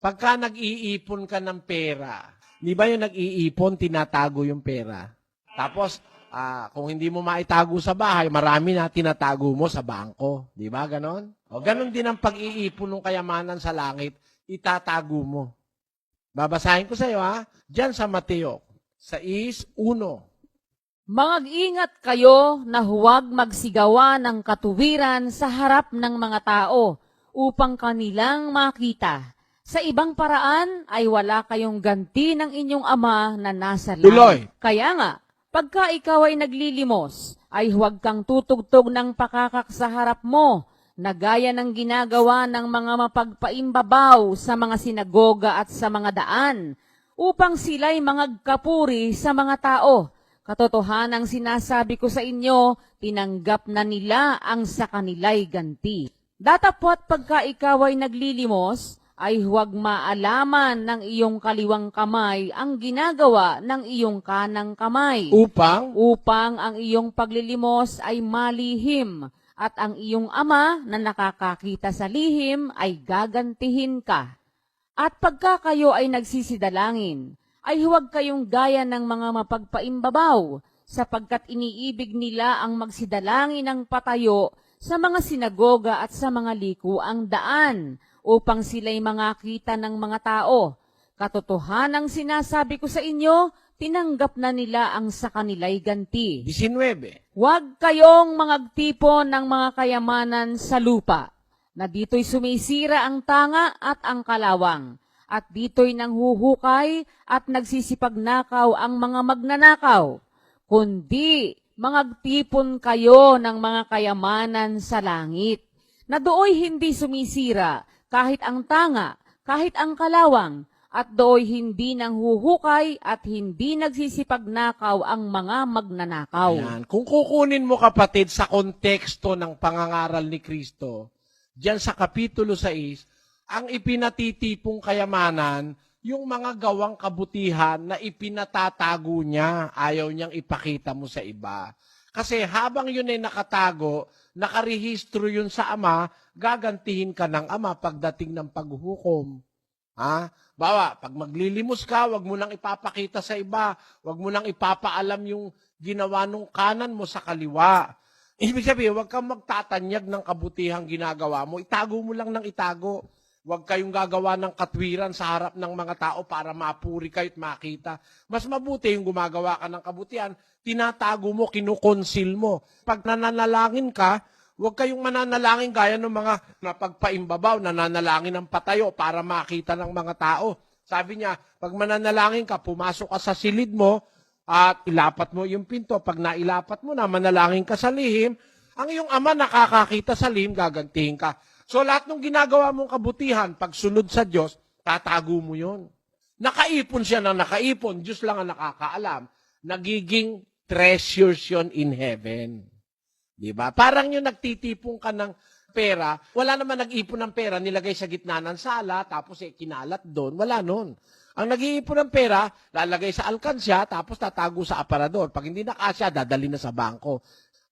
Pagka nag-iipon ka ng pera, di ba yung nag-iipon, tinatago yung pera? Tapos, ah, kung hindi mo maitago sa bahay, marami na tinatago mo sa bangko. Di ba ganon? O ganon din ang pag-iipon ng kayamanan sa langit, itatago mo. Babasahin ko sa iyo ha. Diyan sa Mateo, sa is 1. Mag-ingat kayo na huwag magsigawa ng katuwiran sa harap ng mga tao upang kanilang makita. Sa ibang paraan ay wala kayong ganti ng inyong ama na nasa langit. Tuloy. Kaya nga, pagka ikaw ay naglilimos, ay huwag kang tutugtog ng pakakak sa harap mo, na gaya ng ginagawa ng mga mapagpaimbabaw sa mga sinagoga at sa mga daan, upang sila'y mangagkapuri sa mga tao. Katotohanang sinasabi ko sa inyo, tinanggap na nila ang sa kanila'y ganti. Datapot pagka ikaw ay naglilimos, ay huwag maalaman ng iyong kaliwang kamay ang ginagawa ng iyong kanang kamay, Upang, upang ang iyong paglilimos ay malihim, at ang iyong ama na nakakakita sa lihim ay gagantihin ka. At pagka kayo ay nagsisidalangin, ay huwag kayong gaya ng mga mapagpaimbabaw, sapagkat iniibig nila ang magsidalangin ng patayo sa mga sinagoga at sa mga likuang daan, upang sila'y makita ng mga tao. Katotohanang sinasabi ko sa inyo, tinanggap na nila ang sa kanila'y ganti. 19. Huwag kayong mangagtipon ng mga kayamanan sa lupa, na dito'y sumisira ang tanga at ang kalawang, at dito'y nanghuhukay at nagsisipagnakaw ang mga magnanakaw, kundi mangagtipon kayo ng mga kayamanan sa langit, na dooy hindi sumisira kahit ang tanga, kahit ang kalawang, at dooy hindi nanghuhukay at hindi nagsisipagnakaw ang mga magnanakaw. Yan. Kung kukunin mo kapatid sa konteksto ng pangangaral ni Kristo, diyan sa kapitulo 6, ang ipinatitipong kayamanan, yung mga gawang kabutihan na ipinatatago niya, ayaw niyang ipakita mo sa iba. Kasi habang yun ay nakatago, nakarehistro yun sa ama, gagantihin ka ng ama pagdating ng paghuhukom. Ha? Bawa, pag maglilimos ka, wag mo nang ipapakita sa iba. Wag mo nang ipapaalam yung ginawa nung kanan mo sa kaliwa. Ibig sabihin, wag kang magtatanyag ng kabutihang ginagawa mo. Itago mo lang ng itago. Huwag kayong gagawa ng katwiran sa harap ng mga tao para mapuri kayo at makita. Mas mabuti yung gumagawa ka ng kabutihan, tinatago mo, kinukonsil mo. Pag nananalangin ka, huwag kayong mananalangin gaya ng mga napagpaimbabaw, nananalangin ng patayo para makita ng mga tao. Sabi niya, pag mananalangin ka, pumasok ka sa silid mo at ilapat mo yung pinto. Pag nailapat mo na, manalangin ka sa lihim, ang iyong ama nakakakita sa lihim, gagantihin ka. So lahat ng ginagawa mong kabutihan, pag sunod sa Diyos, tatago mo yon. Nakaipon siya ng nakaipon, Diyos lang ang nakakaalam. Nagiging treasures yon in heaven. Di ba? Parang yung nagtitipong ka ng pera, wala naman nag-ipon ng pera, nilagay sa gitna ng sala, tapos eh, kinalat doon. Wala nun. Ang nag-iipon ng pera, lalagay sa alkansya, tapos tatago sa aparador. Pag hindi nakasya, dadali na sa bangko.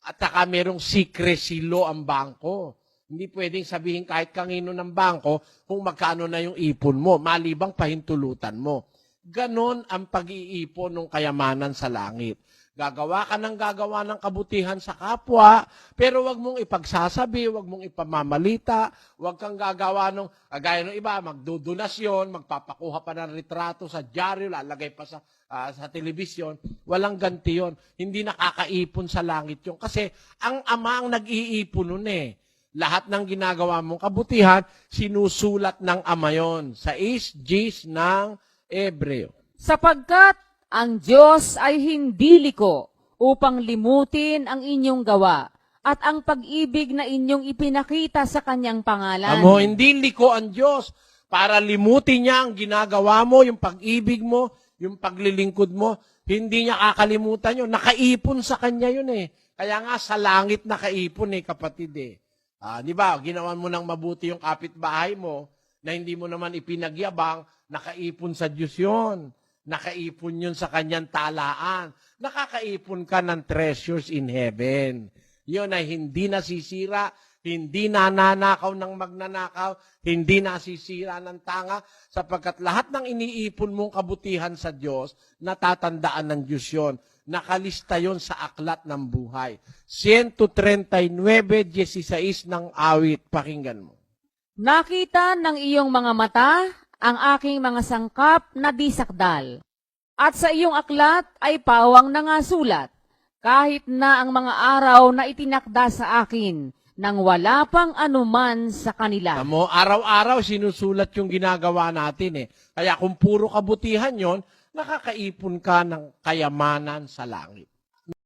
At saka merong secrecy law ang bangko. Hindi pwedeng sabihin kahit kanino ng bangko kung magkano na yung ipon mo, malibang pahintulutan mo. Ganon ang pag-iipon ng kayamanan sa langit. Gagawa ka ng gagawa ng kabutihan sa kapwa, pero wag mong ipagsasabi, wag mong ipamamalita, wag kang gagawa ng, agaya ng iba, magdodonasyon, magpapakuha pa ng retrato sa dyaryo, lalagay pa sa, ah, sa telebisyon. Walang ganti yon. Hindi nakakaipon sa langit yon Kasi ang ama ang nag-iipon nun eh. Lahat ng ginagawa mong kabutihan, sinusulat ng ama yon sa isjis ng Ebreo. Sapagkat ang Diyos ay hindi liko upang limutin ang inyong gawa at ang pag-ibig na inyong ipinakita sa kanyang pangalan. Amo, hindi liko ang Diyos para limutin niya ang ginagawa mo, yung pag-ibig mo, yung paglilingkod mo. Hindi niya kakalimutan yun. Nakaipon sa kanya yun eh. Kaya nga sa langit nakaipon eh, kapatid eh. Ah, di ba? Ginawan mo ng mabuti yung kapitbahay mo na hindi mo naman ipinagyabang, nakaipon sa Diyos yun. Nakaipon yun sa kanyang talaan. Nakakaipon ka ng treasures in heaven. Yun ay hindi nasisira, hindi nananakaw ng magnanakaw, hindi nasisira ng tanga, sapagkat lahat ng iniipon mong kabutihan sa Diyos, natatandaan ng Diyos yon. Nakalista yon sa aklat ng buhay. 139.16 ng awit. Pakinggan mo. Nakita ng iyong mga mata ang aking mga sangkap na disakdal. At sa iyong aklat ay pawang nangasulat, kahit na ang mga araw na itinakda sa akin, nang wala pang anuman sa kanila. Tamo, araw-araw sinusulat yung ginagawa natin eh. Kaya kung puro kabutihan yon, nakakaipon ka ng kayamanan sa langit.